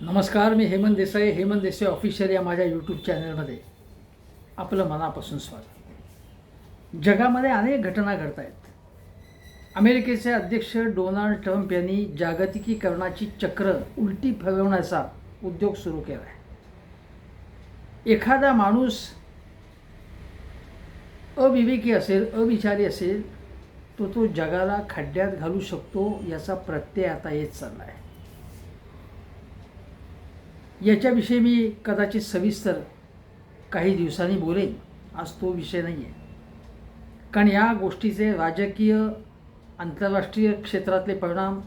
नमस्कार मी हेमंत देसाई हेमंत देसाई ऑफिशियल या माझ्या यूट्यूब चॅनलमध्ये आपलं मनापासून स्वागत. जगामध्ये अनेक घटना घडत आहेत अमेरिकेचे अध्यक्ष डोनाल्ड ट्रम्प यांनी जागतिकीकरणाची चक्र उलटी फिरवण्याचा उद्योग सुरू केला आहे एखादा माणूस अविवेकी असेल अविचारी असेल तो तो जगाला खड्ड्यात घालू शकतो याचा प्रत्यय आता येत चालला आहे याच्याविषयी मी कदाचित सविस्तर काही दिवसांनी बोलेन. आज तो विषय नाही आहे कारण या गोष्टीचे राजकीय आंतरराष्ट्रीय क्षेत्रातले परिणाम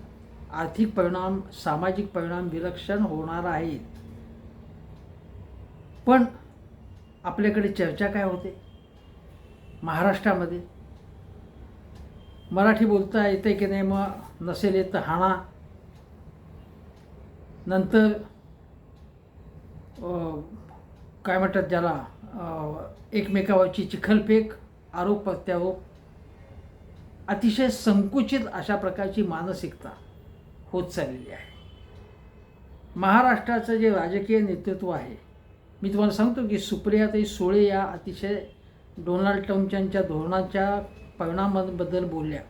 आर्थिक परिणाम सामाजिक परिणाम विलक्षण होणार आहेत. पण आपल्याकडे चर्चा काय होते? महाराष्ट्रामध्ये मराठी बोलता येते की नाही मग नसेल येत हाणा. नंतर काय म्हणतात ज्याला एकमेकावरची चिखलफेक आरोप प्रत्यारोप अतिशय संकुचित अशा प्रकारची मानसिकता होत चाललेली आहे. महाराष्ट्राचं जे राजकीय नेतृत्व आहे मी तुम्हाला सांगतो की सुप्रियाताई सुळे या अतिशय डोनाल्ड ट्रम्पच्या धोरणाच्या परिणामांबद्दल बोलल्या.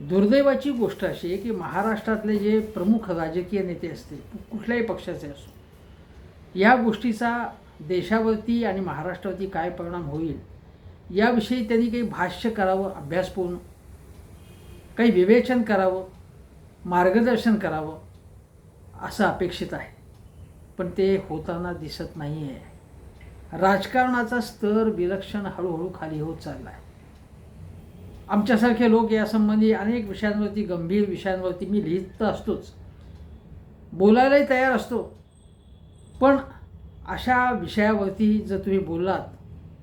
दुर्दैवाची गोष्ट अशी आहे की महाराष्ट्रातले जे प्रमुख राजकीय नेते असतील कुठल्याही पक्षाचे असो या गोष्टीचा देशावरती आणि महाराष्ट्रावरती काय परिणाम होईल याविषयी त्यांनी काही भाष्य करावं अभ्यासपूर्ण काही विवेचन करावं मार्गदर्शन करावं असं अपेक्षित आहे. पण ते होताना दिसत नाही आहे राजकारणाचा स्तर विलक्षण हळूहळू खाली होत चालला आहे आमच्यासारखे लोक यासंबंधी अनेक विषयांवरती गंभीर विषयांवरती मी लिहित तर असतोच. बोलायलाही तयार असतो. पण अशा विषयावरती जर तुम्ही बोललात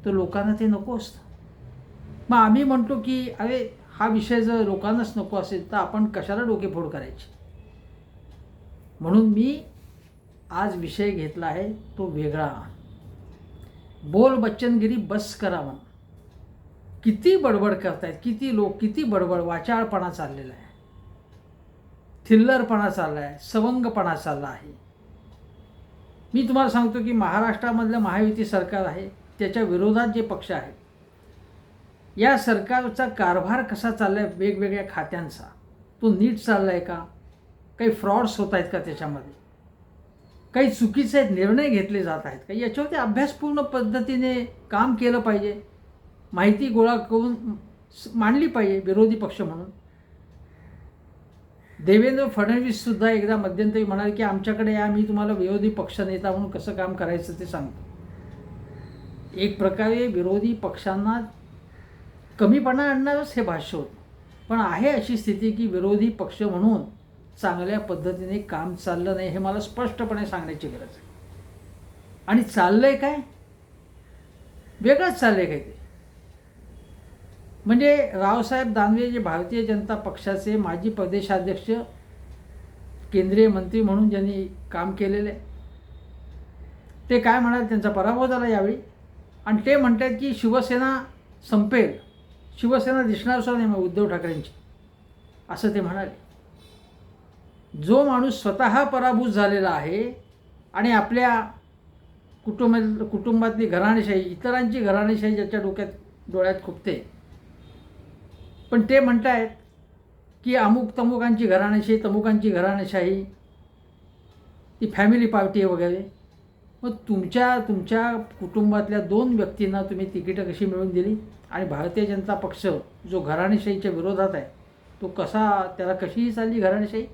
तर लोकांना ते नको असतं. मग आम्ही म्हणतो की अरे हा विषय जर लोकांनाच नको असेल तर आपण कशाला डोकेफोड करायची? म्हणून मी आज विषय घेतला आहे तो वेगळा. बोल बच्चनगिरी बस करा म्हणून किती बडबड करतायत किती लोक किती बडबड वाचाळपणा चाललेला आहे. थिल्लरपणा चालला आहे सवंगपणा चालला आहे. मी तुम्हाला सांगतो की महाराष्ट्रामधलं महायुती सरकार आहे त्याच्या विरोधात जे पक्ष आहेत या सरकारचा कारभार कसा चालला आहे वेगवेगळ्या खात्यांचा? तो नीट चालला आहे का? काही फ्रॉड्स होत आहेत का त्याच्यामध्ये? काही चुकीचे निर्णय घेतले जात आहेत का? याच्यावरती अभ्यासपूर्ण पद्धतीने काम केलं पाहिजे. माहिती गोळा करून मांडली पाहिजे विरोधी पक्ष म्हणून. देवेंद्र फडणवीससुद्धा एकदा मध्यंतरी म्हणाले की आमच्याकडे या मी तुम्हाला विरोधी पक्षनेता म्हणून कसं काम करायचं ते सांगतो. एक प्रकारे विरोधी पक्षांना कमीपणा आणणारच हे भाष्य होतं. पण आहे अशी स्थिती की विरोधी पक्ष म्हणून चांगल्या पद्धतीने काम चाललं नाही हे मला स्पष्टपणे सांगण्याची गरज आहे. आणि चाललं आहे काय? वेगळंच चाललं आहे काय ते म्हणजे रावसाहेब दानवे जे भारतीय जनता पक्षाचे माजी प्रदेशाध्यक्ष केंद्रीय मंत्री म्हणून ज्यांनी काम केलेले ते काय म्हणाले? त्यांचा पराभव झाला यावेळी. आणि ते म्हणतात की शिवसेना संपेल. शिवसेना दिसणार सुद्धा नाही मग उद्धव ठाकरेंची. असं ते म्हणाले. जो माणूस स्वतः पराभूत झालेला आहे आणि आपल्या कुटुंब कुटुंबातली घराणेशाही इतरांची घराणेशाही ज्याच्या डोक्यात डोळ्यात खुपते पण ते म्हणतायत की अमुक तमुकांची घराणेशाही तमुकांची घराणेशाही ती फॅमिली पार्टी आहे वगैरे. मग तुमच्या तुमच्या कुटुंबातल्या दोन व्यक्तींना तुम्ही तिकीटं कशी मिळवून दिली? आणि भारतीय जनता पक्ष जो घराणेशाहीच्या विरोधात आहे तो कसा त्याला कशीही चालली घराणेशाही?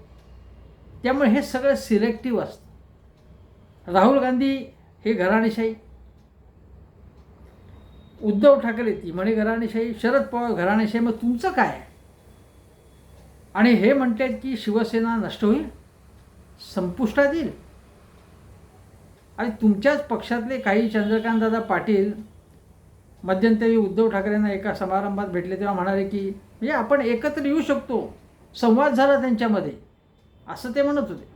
त्यामुळे हे सगळं सिलेक्टिव्ह असतं. राहुल गांधी हे घराणेशाही. उद्धव ठाकरे ती म्हणे घराणेशाही शरद पवार घराणेशाही मग तुमचं काय आणि हे म्हणतात की शिवसेना नष्ट होईल संपुष्टात येईल. आणि तुमच्याच पक्षातले काही चंद्रकांतदादा पाटील मध्यंतरी उद्धव ठाकरेंना एका समारंभात भेटले तेव्हा म्हणाले की म्हणजे आपण एकत्र येऊ शकतो संवाद झाला त्यांच्यामध्ये. असं ते म्हणत होते.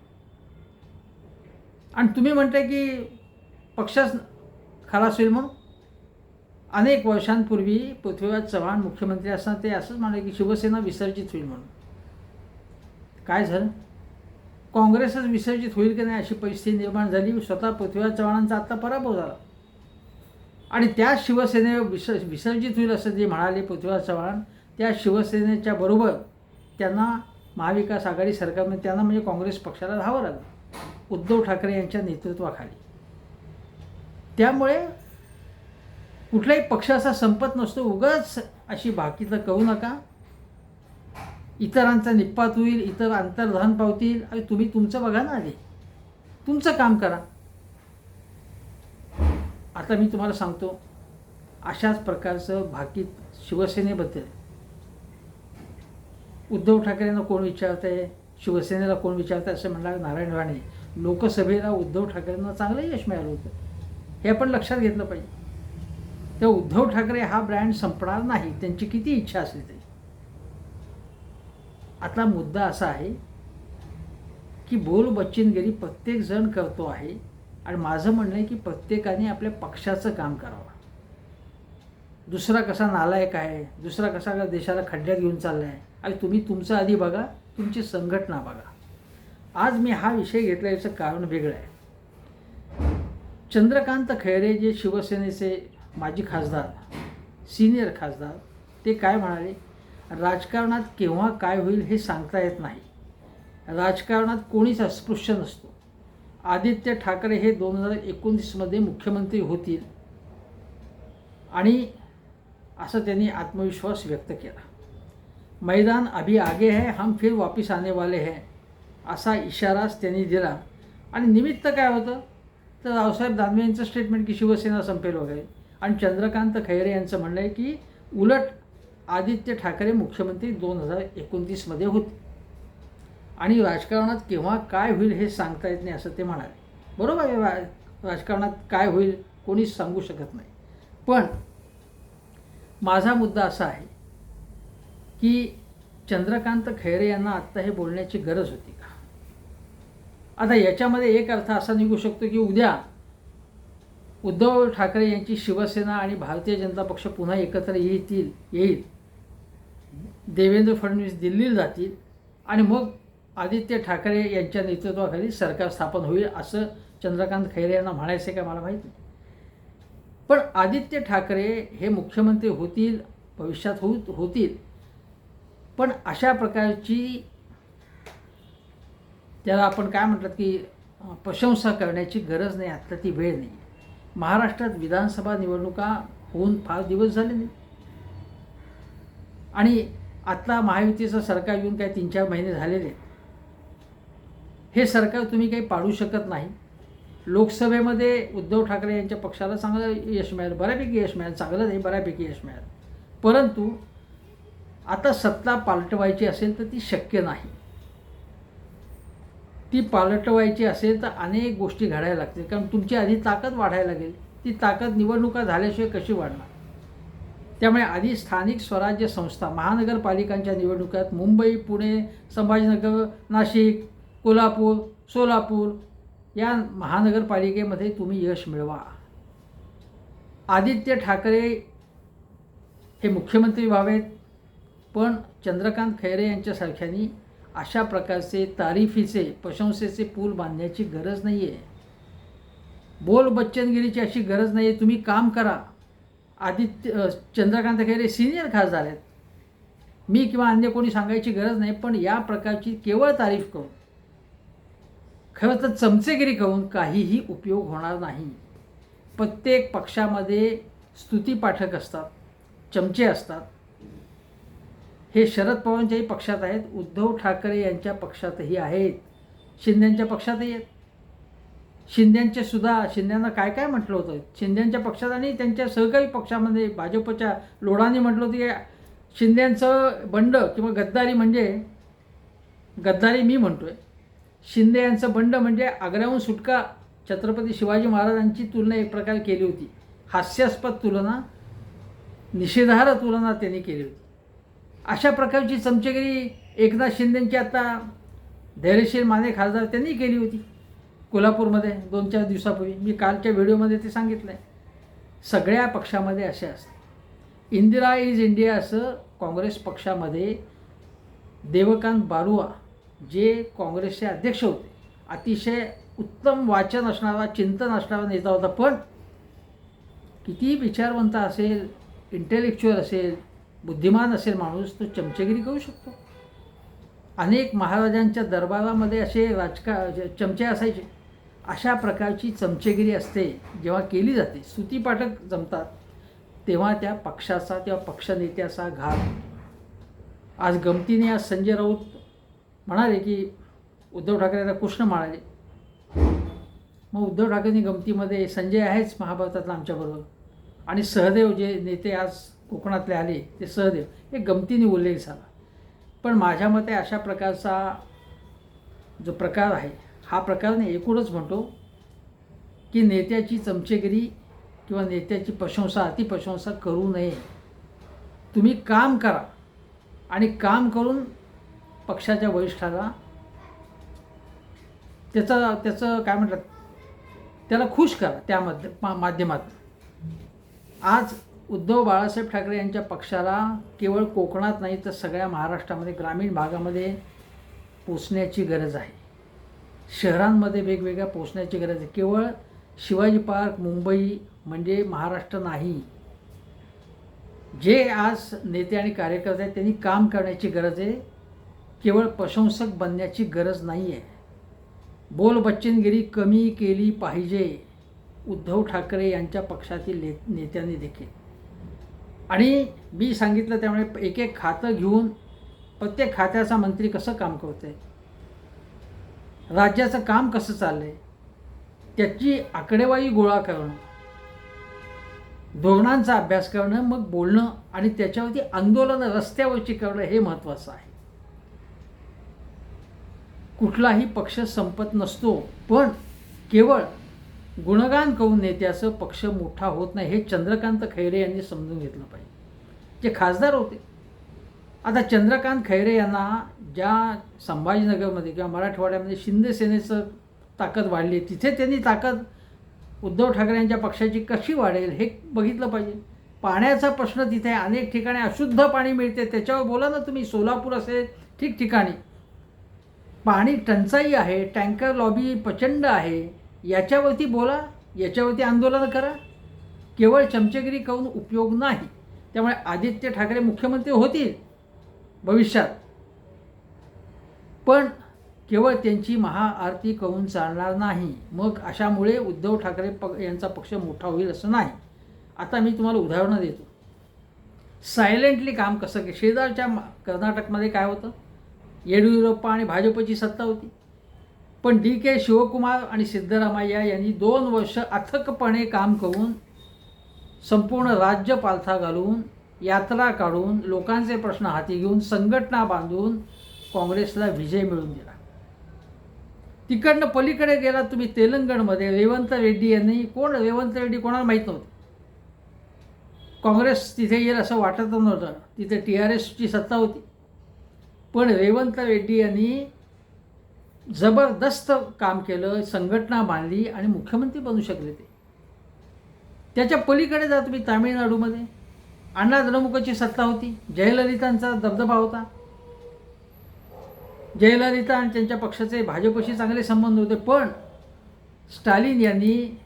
आणि तुम्ही म्हणताय की पक्षच खलास होईल म्हणून? अनेक वर्षांपूर्वी पृथ्वीराज चव्हाण मुख्यमंत्री असताना ते असंच म्हणाले की शिवसेना विसर्जित होईल म्हणून. काय झालं? काँग्रेसच विसर्जित होईल की नाही अशी परिस्थिती निर्माण झाली. स्वतः पृथ्वीराज चव्हाणांचा आत्ता पराभव झाला. आणि त्या शिवसेने विस विसर्जित होईल असं जे म्हणाले पृथ्वीराज चव्हाण त्या शिवसेनेच्या बरोबर त्यांना महाविकास आघाडी सरकारमध्ये त्यांना म्हणजे काँग्रेस पक्षाला धावं लागलं. उद्धव ठाकरे यांच्या नेतृत्वाखाली. त्यामुळे कुठलाही पक्ष असा संपत नसतो उगाच अशी बाकीचं करू नका. इतरांचा निपात होईल इतर अंतर्धान पावतील. आणि तुम्ही तुमचं बघा ना आधी. तुमचं काम करा. आता मी तुम्हाला सांगतो अशाच प्रकारचं भाकीत शिवसेनेबद्दल. उद्धव ठाकरेंना कोण विचारतंय? शिवसेनेला कोण विचारतंय असं म्हणणार नारायण राणे. लोकसभेला उद्धव ठाकरेंना चांगलं यश मिळालं होतं. हे आपण लक्षात घेतलं पाहिजे. तर उद्धव ठाकरे हा ब्रँड संपणार नाही त्यांची किती इच्छा असली तरी आता मुद्दा असा आहे की बोल बच्चनगिरी प्रत्येकजण करतो आहे आणि माझं म्हणणं आहे की प्रत्येकाने आपल्या पक्षाचं काम करावं. दुसरा कसा नालायक आहे दुसरा कसा देशाला खड्ड्यात घेऊन चालला आहे आणि तुम्ही तुमचं आधी बघा तुमची संघटना बघा. आज मी हा विषय घेतला याचं कारण वेगळं आहे. चंद्रकांत खैरे जे शिवसेनेचे माजी खासदार सिनियर खासदार ते काय म्हणाले? राजकारणात केव्हा काय होईल हे सांगता येत नाही. राजकारणात कोणीच अस्पृश्य नसतो. आदित्य ठाकरे हे दोन हजार एकोणीसमध्ये मुख्यमंत्री होतील. आणि असं त्यांनी आत्मविश्वास व्यक्त केला. मैदान अभी आगे है हम फिर वापिस आने वाले हैं असा इशाराच त्यांनी दिला. आणि निमित्त काय होतं? तर रावसाहेब दानवे यांचं स्टेटमेंट की शिवसेना संपेल वगैरे. आणि चंद्रकांत खैरे यांचं म्हणणं आहे की उलट आदित्य ठाकरे मुख्यमंत्री दोन हजार एकोणतीसमध्ये होते. आणि राजकारणात केव्हा काय होईल हे सांगता येत नाही असं ते म्हणाले. बरोबर आहे रा राजकारणात काय होईल कोणीच सांगू शकत नाही. पण माझा मुद्दा असा आहे की चंद्रकांत खैरे यांना आत्ता हे बोलण्याची गरज होती का? आता याच्यामध्ये एक अर्थ असा निघू शकतो की उद्या उद्धव ठाकरे यांची शिवसेना आणि भारतीय जनता पक्ष पुन्हा एकत्र येतील येईल. देवेंद्र फडणवीस दिल्लीला जातील आणि मग आदित्य ठाकरे यांच्या नेतृत्वाखाली सरकार स्थापन होईल असं चंद्रकांत खैरे यांना म्हणायचं का मला माहीत नाही. पण आदित्य ठाकरे हे मुख्यमंत्री होतील भविष्यात होऊ होतील. पण अशा प्रकारची त्याला आपण काय म्हणतात की प्रशंसा करण्याची गरज नाही आत्ता ती वेळ नाही. महाराष्ट्रात विधानसभा निवडणुका होऊन फार दिवस झाले नाही आणि आत्ता महायुतीचं सरकार येऊन काही तीन चार महिने झालेले. हे सरकार तुम्ही काही पाडू शकत नाही. लोकसभेमध्ये उद्धव ठाकरे यांच्या पक्षाला चांगलं यश मिळालं. बऱ्यापैकी यश मिळालं. चांगलं नाही बऱ्यापैकी यश मिळालं. परंतु आता सत्ता पालटवायची असेल तर ती शक्य नाही. ती पालटवायची असेल तर अनेक गोष्टी घडायला लागतील. कारण तुमची आधी ताकद वाढायला लागेल. ती ताकद निवडणुका झाल्याशिवाय कशी वाढणार? त्यामुळे आधी स्थानिक स्वराज्य संस्था महानगरपालिकांच्या निवडणुकात मुंबई पुणे संभाजीनगर नाशिक कोल्हापूर सोलापूर या महानगरपालिकेमध्ये तुम्ही यश मिळवा. आदित्य ठाकरे हे मुख्यमंत्री व्हावेत पण चंद्रकांत खैरे यांच्यासारख्यांनी अशा प्रकारचे तारीफीचे प्रशंसेचे पूल बांधण्याची गरज नाही आहे बोल बच्चनगिरीची अशी गरज नाही आहे तुम्ही काम करा. आदित्य चंद्रकांत खैरे सिनियर खासदार आहेत. मी किंवा अन्य कोणी सांगायची गरज नाही पण या प्रकारची केवळ तारीफ करून खरं तर चमचेगिरी करून काहीही उपयोग होणार नाही. प्रत्येक पक्षामध्ये स्तुतीपाठक असतात चमचे असतात. हे शरद पवारांच्याही पक्षात आहेत. उद्धव ठाकरे यांच्या पक्षातही आहेत. शिंद्यांच्या पक्षातही आहेत. शिंद्यांचे सुद्धा शिंद्यांना काय काय म्हटलं होतं? शिंद्यांच्या पक्षात आणि त्यांच्या सहकारी पक्षामध्ये भाजपच्या लोढांनी म्हटलं होतं की शिंद्यांचं बंड किंवा गद्दारी म्हणजे गद्दारी मी म्हणतोय शिंदे यांचं बंड म्हणजे आग्र्याहून सुटका छत्रपती शिवाजी महाराजांची तुलना एक प्रकारे केली होती. हास्यास्पद तुलना निषेधार्ह तुलना त्यांनी केली होती. अशा प्रकारची चमचेगिरी एकनाथ शिंदेंची आता धैर्यशील माने खासदार त्यांनी केली होती. कोल्हापूरमध्ये दोन चार दिवसापूर्वी. मी कालच्या व्हिडिओमध्ये ते सांगितलं आहे सगळ्या पक्षामध्ये असे असते. इंदिरा इज इंडिया असं काँग्रेस पक्षामध्ये देवकांत बारुआ जे काँग्रेसचे अध्यक्ष होते अतिशय उत्तम वाचन असणारा चिंतन असणारा नेता होता. पण कितीही विचारवंत असेल इंटेलेक्च्युअल असेल बुद्धिमान असेल माणूस तो चमचेगिरी करू शकतो. अनेक महाराजांच्या दरबारामध्ये असे राजका चमचे असायचे. अशा प्रकारची चमचेगिरी असते जेव्हा केली जाते. स्तुतीपाठक जमतात तेव्हा त्या पक्षाचा तेव्हा पक्षनेत्याचा घात आज गमतीने आज संजय राऊत म्हणाले की उद्धव ठाकरेला कृष्ण म्हणाले. मग उद्धव ठाकरेंनी गमतीमध्ये संजय आहेच महाभारतातला आमच्याबरोबर. आणि सहदेव जे नेते आज कोकणातले आले ते सहदेव हे गमतीने उल्लेख झाला पण माझ्या मते अशा प्रकारचा जो प्रकार आहे हा प्रकार नाही एकूणच म्हणतो की नेत्याची चमचेगिरी किंवा नेत्याची प्रशंसा अतिप्रशंसा करू नये. तुम्ही काम करा आणि काम करून पक्षाच्या वरिष्ठाला त्याचा त्याचं काय म्हणतात त्याला खुश करा त्यामध्ये मा आज उद्धव बाळासाहेब ठाकरे यांच्या पक्षाला केवळ कोकणात नाही तर सगळ्या महाराष्ट्रामध्ये ग्रामीण भागामध्ये पोचण्याची गरज आहे. शहरांमध्ये वेगवेगळ्या पोचण्याची गरज आहे. केवळ शिवाजी पार्क मुंबई म्हणजे महाराष्ट्र नाही. जे आज नेते आणि कार्यकर्ते आहेत त्यांनी काम करण्याची गरज आहे. केवळ प्रशंसक बनण्याची गरज नाही आहे. बोल बच्चनगिरी कमी केली पाहिजे उद्धव ठाकरे यांच्या पक्षातील ने नेत्यांनी देखील. आणि मी सांगितलं त्यामुळे एक एक खातं घेऊन प्रत्येक खात्याचा मंत्री कसं काम करते राज्याचं काम कसं चाललंय? त्याची आकडेवारी गोळा करणं धोरणांचा अभ्यास करणं मग बोलणं आणि त्याच्यावरती आंदोलन रस्त्यावरची करणं हे महत्त्वाचं आहे. कुठलाही पक्ष संपत नसतो पण केवळ गुणगान करून नेत्याचं पक्ष मोठा होत नाही हे चंद्रकांत खैरे यांनी समजून घेतलं पाहिजे. जे खासदार होते. आता चंद्रकांत खैरे यांना ज्या संभाजीनगरमध्ये किंवा मराठवाड्यामध्ये शिंदेसेनेचं ताकद वाढली तिथे त्यांनी ताकद उद्धव ठाकरे यांच्या पक्षाची कशी वाढेल हे बघितलं पाहिजे. पाण्याचा प्रश्न तिथे अनेक ठिकाणी अशुद्ध पाणी मिळते त्याच्यावर बोला ना तुम्ही सोलापूर असेल ठिकठिकाणी. पाणी टंचाई आहे टँकर लॉबी प्रचंड आहे. याच्यावरती बोला याच्यावरती आंदोलन करा. केवळ चमचेगिरी करून उपयोग नाही. त्यामुळे आदित्य ठाकरे मुख्यमंत्री होतील भविष्यात. पण केवळ त्यांची महाआरती करून चालणार नाही. मग अशामुळे उद्धव ठाकरे प यांचा पक्ष मोठा होईल असं नाही. आता मी तुम्हाला उदाहरणं देतो. सायलेंटली काम कसं शेजारच्या कर्नाटकमध्ये काय होतं? येडियुरप्पा आणि भाजपची सत्ता होती. पण डी के शिवकुमार आणि सिद्धरामय्या यांनी दोन वर्ष अथकपणे काम करून संपूर्ण राज्य पालथा घालून यात्रा काढून लोकांचे प्रश्न हाती घेऊन संघटना बांधून काँग्रेसला विजय मिळवून दिला. तिकडनं पलीकडे गेला तुम्ही तेलंगणमध्ये. रेवंत रेड्डी यांनी कोण? रेवंत रेड्डी कोणाला माहीत नव्हतं? काँग्रेस तिथे येईल असं वाटत नव्हतं. तिथे टी आर एसची सत्ता होती. पण रेवंत रेड्डी यांनी जबरदस्त काम केलं संघटना बांधली आणि मुख्यमंत्री बनू शकले ते. त्याच्या पलीकडे जा तुम्ही तामिळनाडूमध्ये. अण्णा द्रमुकची सत्ता होती जयललितांचा दबदबा होता. जयललिता आणि त्यांच्या पक्षाचे भाजपशी चांगले संबंध होते पण स्टालिन यांनी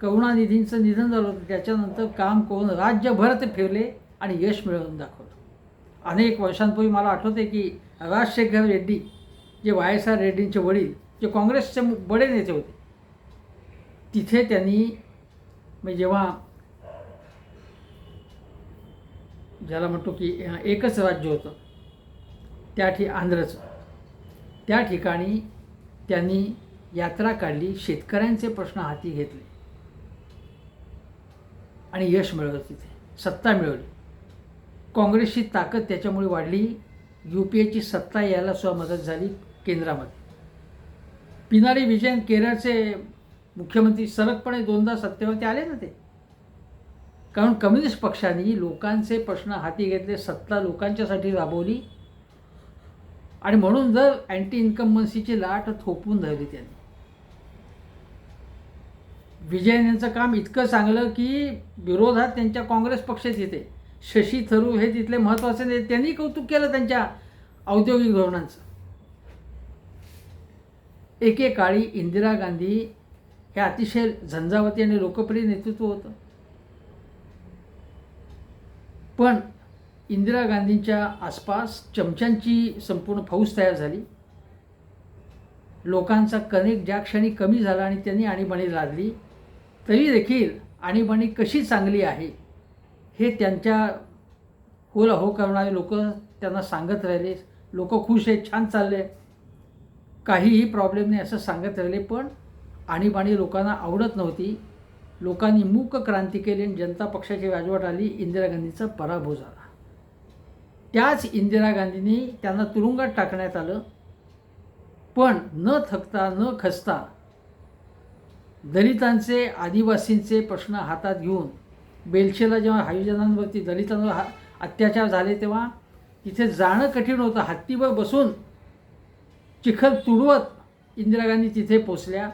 करुणानिधींचं निधन झालं होतं. त्याच्यानंतर काम करून राज्यभर ते फिरले आणि यश मिळवून दाखवलं. अनेक वर्षांपूर्वी मला आठवते की राजशेखर रेड्डी जे वाय एस आर रेड्डींचे वडील जे काँग्रेसचे बडे नेते होते तिथे त्यांनी म्हणजे जेव्हा ज्याला म्हणतो की एकच राज्य होतं त्या ठि आंध्रचं त्या ठिकाणी त्यांनी यात्रा काढली शेतकऱ्यांचे प्रश्न हाती घेतले. आणि यश मिळवलं तिथे सत्ता मिळवली. काँग्रेसची ताकद त्याच्यामुळे वाढली यू पी एची सत्ता यायला सुद्धा मदत झाली. केंद्रामध्ये. पिनारी विजयन केरळचे मुख्यमंत्री सलगपणे दोनदा सत्तेवरती आले ना ते. कारण कम्युनिस्ट पक्षाने लोकांचे प्रश्न हाती घेतले सत्ता लोकांच्यासाठी राबवली. आणि म्हणून जर अँटी इन्कम्बन्सीची लाट थोपवून धरली त्यांनी. विजयन यांचं काम इतकं चांगलं की विरोधात त्यांच्या काँग्रेस पक्षात येते शशी थरूर हे तिथले महत्त्वाचे नेते त्यांनी कौतुक केलं त्यांच्या औद्योगिक धोरणांचं. एकेकाळी इंदिरा गांधी हे अतिशय झंझावती आणि लोकप्रिय नेतृत्व होतं. पण इंदिरा गांधींच्या आसपास चमच्यांची संपूर्ण फौज तयार झाली. लोकांचा कनेक्ट ज्या क्षणी कमी झाला आणि त्यांनी आणीबाणी लादली तरी देखील आणीबाणी कशी चांगली आहे हे त्यांच्या होल हो करणारे लोक त्यांना सांगत राहिले. लोक खुश आहेत छान चालले. काहीही प्रॉब्लेम नाही असं सांगत राहिले पण आणीबाणी लोकांना आवडत नव्हती. लोकांनी मूक क्रांती केली आणि जनता पक्षाची राजवट आली इंदिरा गांधीचा पराभव झाला. त्याच इंदिरा गांधींनी त्यांना तुरुंगात टाकण्यात आलं. पण न थकता न खचता दलितांचे आदिवासींचे प्रश्न हातात घेऊन बेलशेला जेव्हा हायुजनांवरती दलितांवर हा अत्याचार झाले तेव्हा तिथे जाणं कठीण होतं. हत्तीवर बसून चिखल तुडवत इंदिरा गांधी तिथे पोचल्या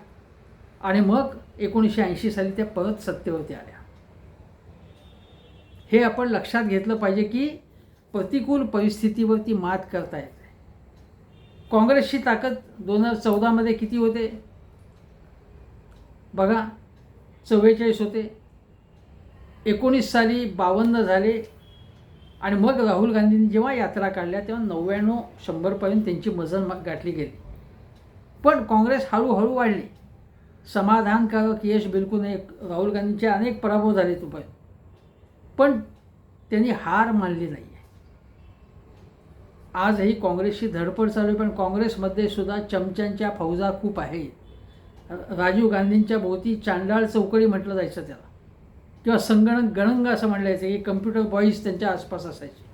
आणि मग एकोणीसशे ऐंशी साली त्या परत सत्तेवरती आल्या. हे आपण लक्षात घेतलं पाहिजे की प्रतिकूल परिस्थितीवरती मात करता येते काँग्रेसची ताकद दोन हजार चौदामध्ये किती होते? बघा चव्वेचाळीस होते. एकोणीस साली बावन्न झाले. आणि मग राहुल गांधींनी जेव्हा यात्रा काढल्या तेव्हा नव्याण्णव शंभरपर्यंत त्यांची मजल गाठली गेली. पण काँग्रेस हळूहळू वाढली. समाधानकारक यश बिलकुल नाही राहुल गांधींचे अनेक पराभव झाले तुपे पण त्यांनी हार मानली नाही आहे आजही काँग्रेसची धडपड चालू आहे पण काँग्रेसमध्ये सुद्धा चमच्यांच्या फौजा खूप आहेत. राजीव गांधींच्या भोवती चांडाळ चौकडी म्हटलं जायचं त्याला. किंवा संगणक गणंग असं म्हणलं जायचं की कम्प्युटर बॉईज त्यांच्या आसपास असायचे.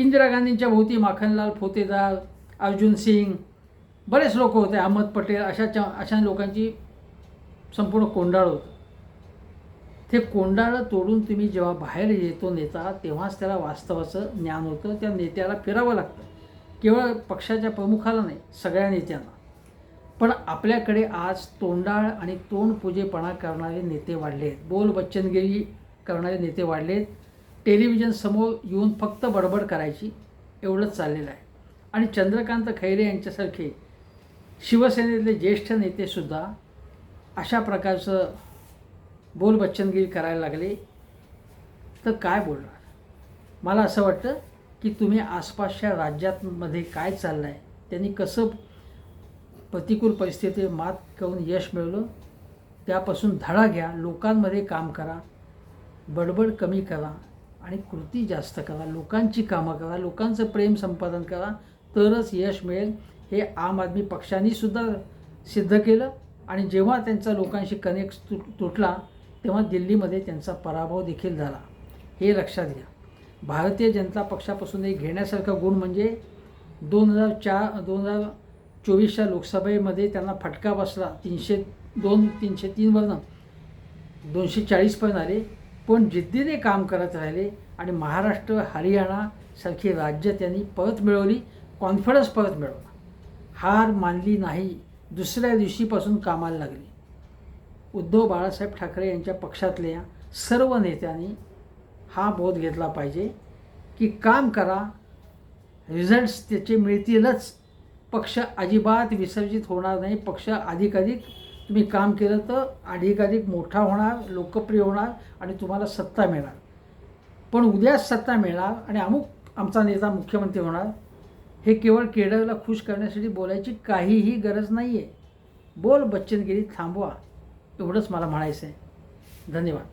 इंदिरा गांधींच्या भोवती माखनलाल फोतेदार अर्जुन सिंग बरेच लोक होते अहमद पटेल अशा अशा लोकांची संपूर्ण कोंडाळ होतं. ते कोंडाळं तोडून तुम्ही जेव्हा बाहेर येतो नेता तेव्हाच त्याला वास्तवाचं ज्ञान होतं त्या नेत्याला फिरावं लागतं. केवळ पक्षाच्या प्रमुखाला नाही सगळ्या नेत्यांना. पण आपल्याकडे आज तोंडाळ आणि तोंडपुजेपणा करणारे नेते वाढले आहेत बोल बच्चनगिरी करणारे नेते वाढले आहेत टेलिव्हिजनसमोर येऊन फक्त बडबड करायची एवढंच चाललेलं आहे. आणि चंद्रकांत खैरे यांच्यासारखे शिवसेनेतले ज्येष्ठ नेतेसुद्धा अशा प्रकारचं बोल बच्चनगिरी करायला लागले. तर काय बोलणार? मला असं वाटतं की तुम्ही आसपासच्या राज्यातमध्ये काय चाललं आहे त्यांनी कसं प्रतिकूल परिस्थितीवर मात करून यश मिळवलं. त्यापासून धडा घ्या लोकांमध्ये काम करा बडबड कमी करा आणि कृती जास्त करा. लोकांची कामं करा लोकांचं प्रेम संपादन करा तरच यश मिळेल. हे आम आदमी पक्षांनीसुद्धा सिद्ध केलं आणि जेव्हा त्यांचा लोकांशी कनेक्ट तुट तुटला तेव्हा दिल्लीमध्ये त्यांचा पराभव देखील झाला. हे लक्षात घ्या. भारतीय जनता पक्षापासून एक घेण्यासारखा गुण म्हणजे दोन हजार चार दोन हजार चोवीसच्या लोकसभेमध्ये त्यांना फटका बसला. तीनशे दोन तीनशे तीनवरनं दोनशे चाळीसपर्यंत आले. पण जिद्दीने काम करत राहिले आणि महाराष्ट्र हरियाणासारखी राज्य त्यांनी परत मिळवली कॉन्फिडन्स परत मिळवला. हार मानली नाही. दुसऱ्या दिवशीपासून कामाला लागली. उद्धव बाळासाहेब ठाकरे यांच्या पक्षातल्या सर्व नेत्यांनी हा बोध घेतला पाहिजे की काम करा रिझल्ट्स त्याचे मिळतीलच. पक्ष अजिबात विसर्जित होणार नाही. पक्ष अधिकाधिक तुम्ही काम केलं तर अधिकाधिक मोठा होणार लोकप्रिय होणार आणि तुम्हाला सत्ता मिळणार. पण उद्या सत्ता मिळणार आणि अमुक आमचा नेता मुख्यमंत्री होणार हे केवळ केडरला खुश करण्यासाठी बोलायची काहीही गरज नाही आहे बोल बच्चनगिरी थांबवा. एवढंच मला म्हणायचं आहे धन्यवाद.